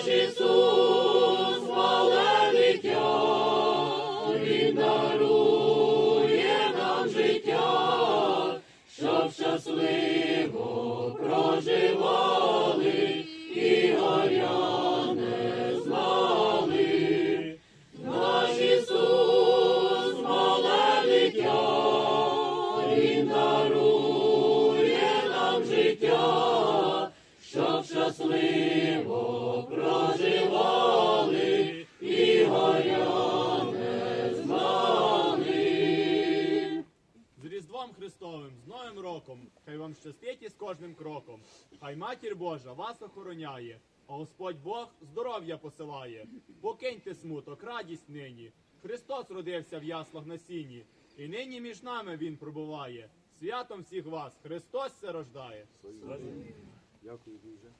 Наш дарує нам життя, щоб щасливо проживали і горя не знали. Дитя, Він дарує нам життя, щоб щасливо Христовим, з Новим роком, хай вам щастить із кожним кроком. Хай матір Божа вас охороняє, а Господь Бог здоров'я посилає. Покиньте смуток, радість нині. Христос родився в яслах на сіні, і нині між нами Він пробуває. Святом всіх вас Христос се рождає. Дякую дуже.